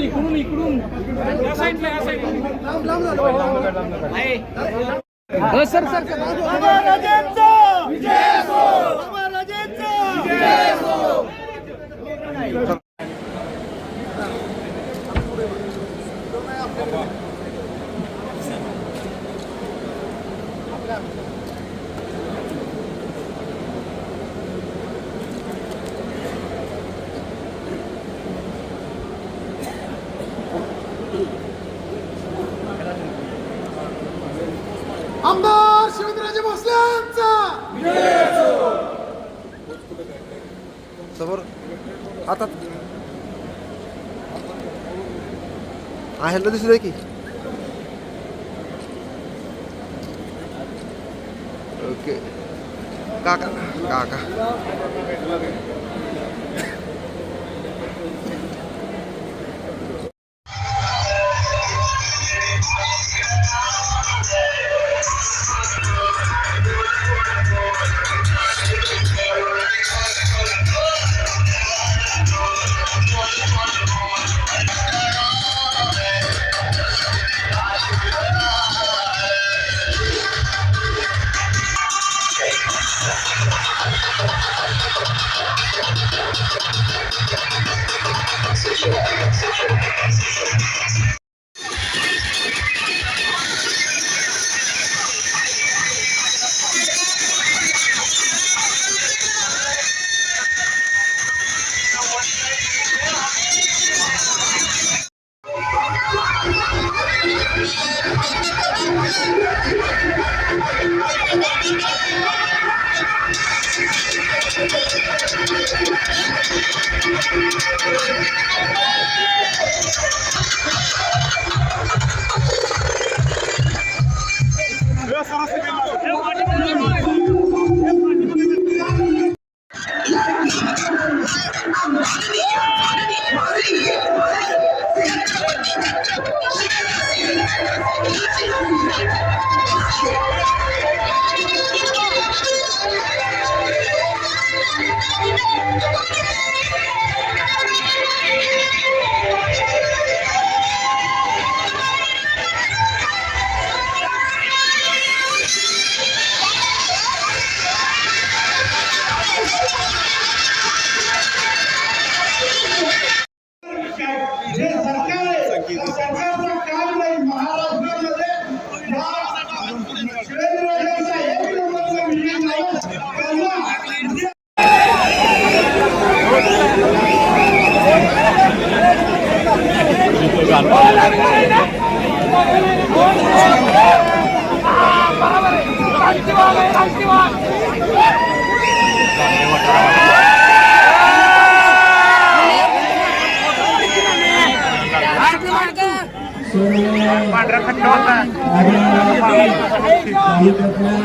इकडून इकडून या साईडला या साईडला सर सर राजेंचा आहे ना दिसू दे की ओके काका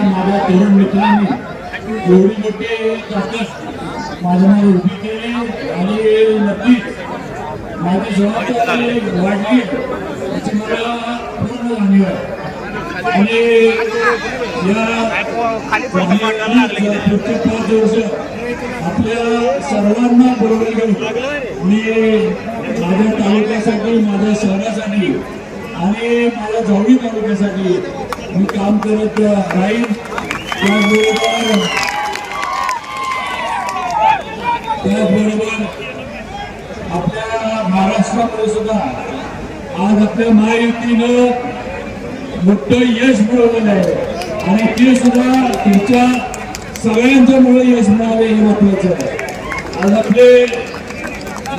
माझ्या तरुण मित्रांनी एवढी मोठी माझ्या उभी केली आणि नक्कीच माझी वाढली याची मला पूर्ण जाणीव आहे आणि या प्रत्येक आपल्या सर्वांना बरोबर घेऊन मी माझ्या तालुक्यासाठी माझ्या शहरासाठी आणि माझ्या जावळी तालुक्यासाठी मी काम करत राहीन त्याचबरोबर त्याचबरोबर आपल्या महाराष्ट्रामध्ये सुद्धा आज आपल्या महायुतीनं मोठं यश मिळवलेलं आहे. आणि ते सुद्धा तुमच्या सगळ्यांच्यामुळे यश मिळावे हे महत्वाचं आहे. आज आपले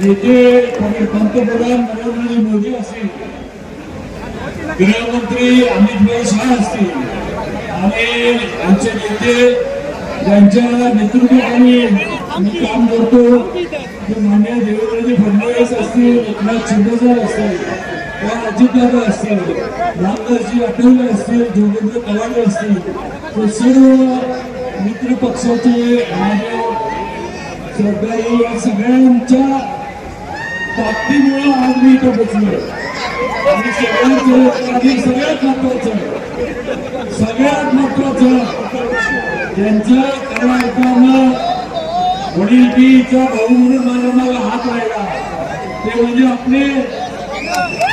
नेते पंतप्रधान नरेंद्र मोदी असतील गृहमंत्री अमित शहा असतील आणि आमचे नेते ज्यांच्या नेतृत्वाखाली मी काम करतो ते मान्य देवेंद्रजी फडणवीस असतील एकनाथ शिंदेसर असतील अजितदादा असतील रामदासजी आठवले असतील जोगेंद्र कवाडे असतील ते सर्व मित्र पक्षाचे माझे सरकारी या सगळ्यांच्या ताकदीमुळे आज मी इथं बसलो आणि सगळ्यात आणि सगळ्यात महत्वाचं सगळ्यात महत्वाचं त्यांच्या कलाकारानं वडीलकीचा भाऊ म्हणून मला मला हात राहिला ते म्हणजे आपले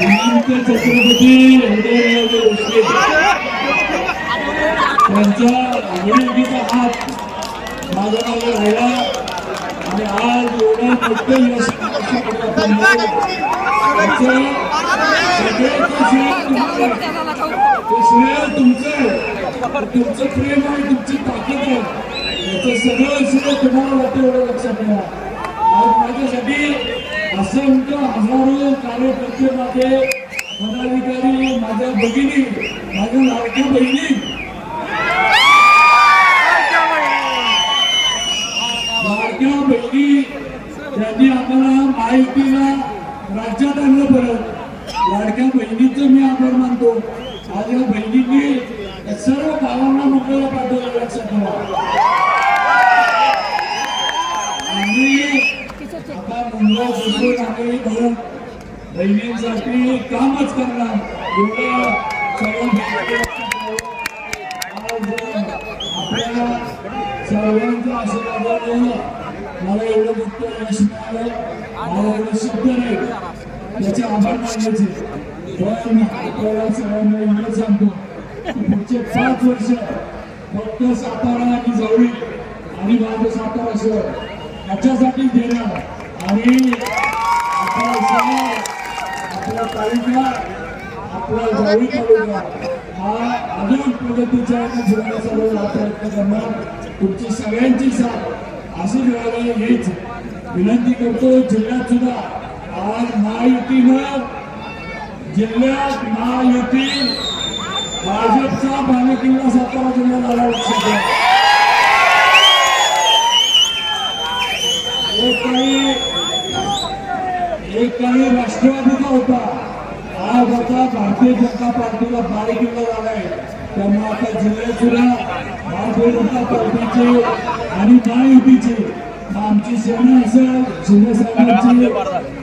छत्रपती उदयनराजे भोसले त्यांच्या विनंतीचा हात माझ्या मागे राहिला. आणि आज एवढं मोठं यश तुमचं तुमचं प्रेम आहे तुमची ताकद आहे. याचं सगळं सगळं तुम्हाला वाटतं एवढं लक्षात घ्या आज माझ्यासाठी असंख्य हजारो कार्यकर्ते माझे पदाधिकारी माझ्या भगिनी माझ्या लाडक्या बहिणी लाडक्या बहिणी त्यांनी आम्हाला माहितीला राज्यात आणलं परत लाडक्या बहिणीचं मी आभार मानतो आज या बहिणींनी या सर्व गावांना मुंबईला पाठवलं लक्षात ठेवा आम्ही आता मुंबई बसून आम्ही भाऊ बहिणींसाठी कामच करणार. एवढं आपल्या सर्वांच्या आशीर्वादाने मला एवढं मोठं यश मिळालं मला एवढं शब्द नाही त्याचे आभार मानायचे. पण आपल्याला एवढं सांगतो पुढचे पाच वर्ष फक्त सातारा आणि जवळी आणि माझं सातारा शहर याच्यासाठी देणार. आणि आपला आपला तालुका आपला जावळी तालुका हा अजून प्रगतीच्या याने फिरण्याचा प्रयत्न करणार तुमची सगळ्यांची साथ अशी मिळावी हीच विनंती करतो जिल्ह्यात सुद्धा आज महायुतीनं जिल्ह्यात महायुती भाजपचा बालेकिल्ला सातारा जिल्ह्यात आला लक्षात घ्या. एक काही एक काही राष्ट्रवादीचा होता. आज आता भारतीय जनता पार्टीला बालेकिल्ला झालाय. त्यामुळे आता जिल्ह्यात सुद्धा भारतीय जनता पार्टीचे आणि महायुतीचे आमची सेना असेल शिंदे साहेबांची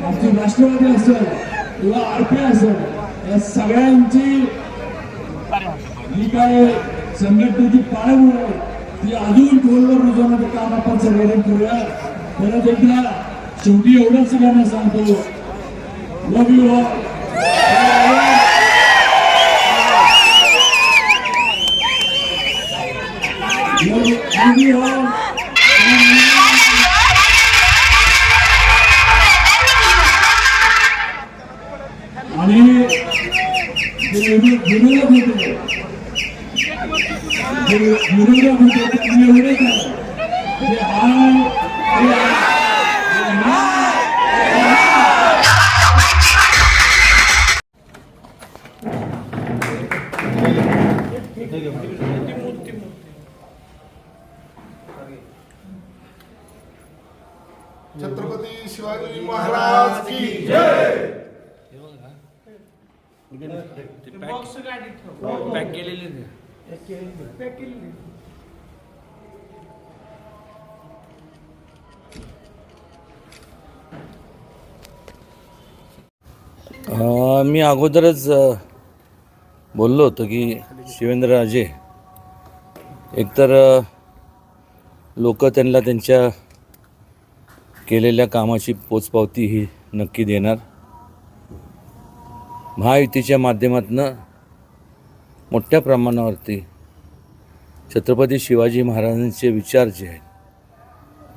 आमची राष्ट्रवादी असेल किंवा आरपी असेल या सगळ्यांची जी काय संघटनेची पाळंमुळ आहे ती अजून ढोलवर रुजवण्याचं काम आपण सगळ्यांनी करूया. परत एकदा शेवटी एवढंच सगळ्यांना सांगतो. Love you all love you all आणि जे विनोद विनोद होते जे विरोधक होते ते एवढे काय छत्रपती शिवाजी महाराज की जय! पॅक केलेले ते. अं, मी अगोदरच बोललो होतो की शिवेंद्रराजे एकतर लोक त्यांना त्यांच्या केलेल्या कामाची पोचपावती ही नक्की देणार. महायुतीच्या माध्यमातून मोठ्या प्रमाणावरती छत्रपती शिवाजी महाराजांचे विचार जे आहेत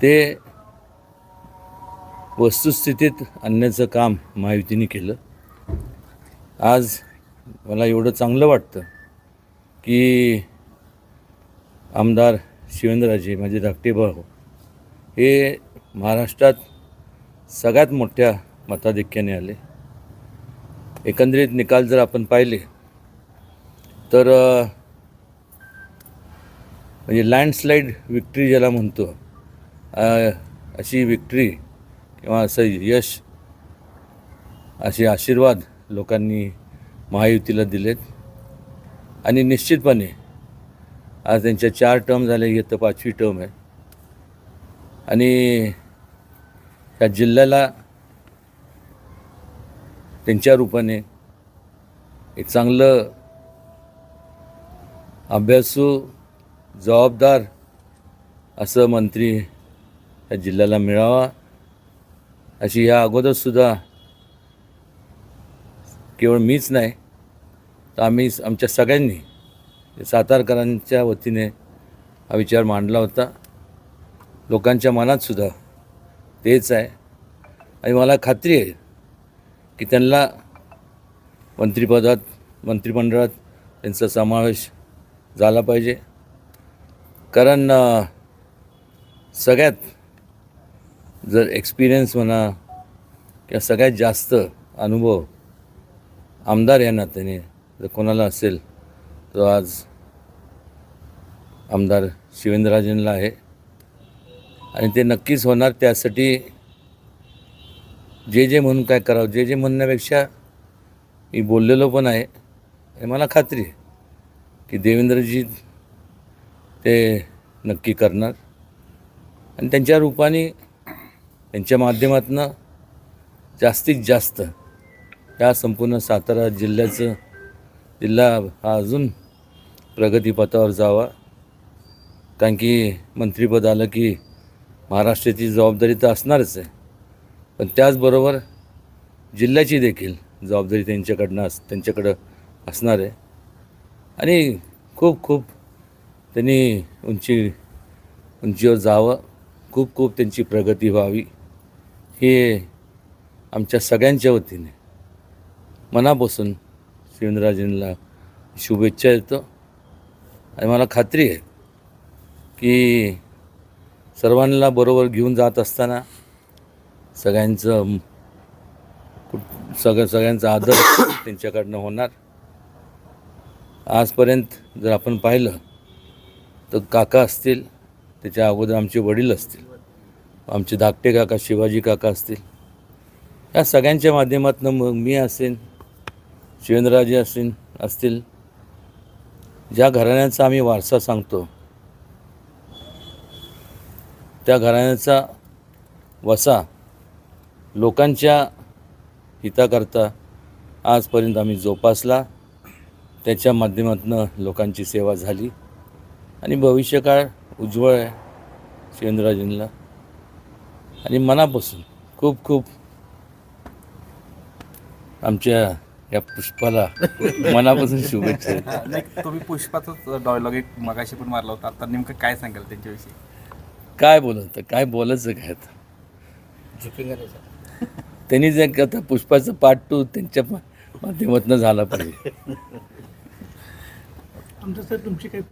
ते वस्तुस्थितीत आणण्याचं काम महायुतीने केलं. आज मला एवढं चांगलं वाटतं की आमदार शिवेंद्रराजे माझे धाकटे भाऊ हे महाराष्ट्रात सगळ्यात मोठ्या मताधिक्याने आले. एकंदरीत निकाल जर आपण पाहिले तर म्हणजे लँडस्लाईड विक्ट्री ज्याला म्हणतो अशी विक्ट्री किंवा असं यश असे आशीर्वाद लोकांनी महायुतीला दिलेत. आणि निश्चितपणे आज त्यांच्या चार टर्म झाले ही तर पाचवी टर्म आहे. आणि त्या जिल्ह्याला त्यांच्या रूपाने एक चांगलं अभ्यासू जबाबदार असं मंत्री या जिल्ह्याला मिळावा अशी या अगोदरसुद्धा केवळ मीच नाही तर आम्ही आमच्या सगळ्यांनी सातारकरांच्या वतीने हा विचार मांडला होता. लोकांच्या मनातसुद्धा तेच आहे. आणि मला खात्री आहे की त्यांना मंत्रिपदात मंत्रिमंडळात त्यांचा समावेश झाला पाहिजे. कारण सगळ्यात जर एक्सपिरियन्स म्हणा किंवा सगळ्यात जास्त अनुभव आमदार या नात्याने जर कोणाला असेल तो आज आमदार शिवेंद्रराजेंना आहे. आणि ते नक्कीच होणार. त्यासाठी जे जे म्हणून काय करावं जे जे म्हणण्यापेक्षा मी बोललेलो पण आहे. आणि मला खात्री आहे की देवेंद्रजी ते नक्की करणार. आणि त्यांच्या रूपाने त्यांच्या माध्यमातून जास्तीत जास्त या संपूर्ण सातारा जिल्ह्याचं जिल्हा हा अजून प्रगतीपथावर जावा. कारण की मंत्रिपद आलं की महाराष्ट्राची जबाबदारी तर असणारच आहे. पण त्याचबरोबर जिल्ह्याची देखील जबाबदारी त्यांच्याकडनं अस त्यांच्याकडं असणार आहे. आणि खूप खूप त्यांनी उंची उंचीवर जावं. खूप खूप त्यांची प्रगती व्हावी. हे आमच्या सगळ्यांच्या वतीने मनापासून शिवेंद्रराजेंना शुभेच्छा देतो. आणि मला खात्री आहे की सर्वांना बरोबर घेऊन जात असताना सगळ्यांचं सगळं सगळ्यांचा आदर त्यांच्याकडनं होणार. आजपर्यंत जर आपण पाहिलं तर काका असतील त्याच्या अगोदर आमचे वडील असतील आमचे धाकटे काका शिवाजी काका असतील या सगळ्यांच्या माध्यमातून मग मी असेन शिवेंद्रराजे असेन असतील ज्या घराण्याचा आम्ही वारसा सांगतो त्या घराण्याचा वसा लोकांच्या हिताकरता आजपर्यंत आम्ही जोपासला. त्याच्या माध्यमातून लोकांची सेवा झाली. आणि भविष्यकाळ उज्ज्वळ आहे शिवेंद्रराजेंना आणि मनापासून खूप खूप आमच्या या पुष्पाला मनापासून शुभेच्छा. तुम्ही पुष्पाचाच डायलॉग एक मगाशी पण मारला होता. आता नेमकं काय सांगाल त्यांच्याविषयी? काय बोलत काय बोलायचं काय आता? त्यांनी जे आता पुष्पाचं पार्ट टू त्यांच्या माध्यमातून झाला पाहिजे. आमचं सर तुमची काही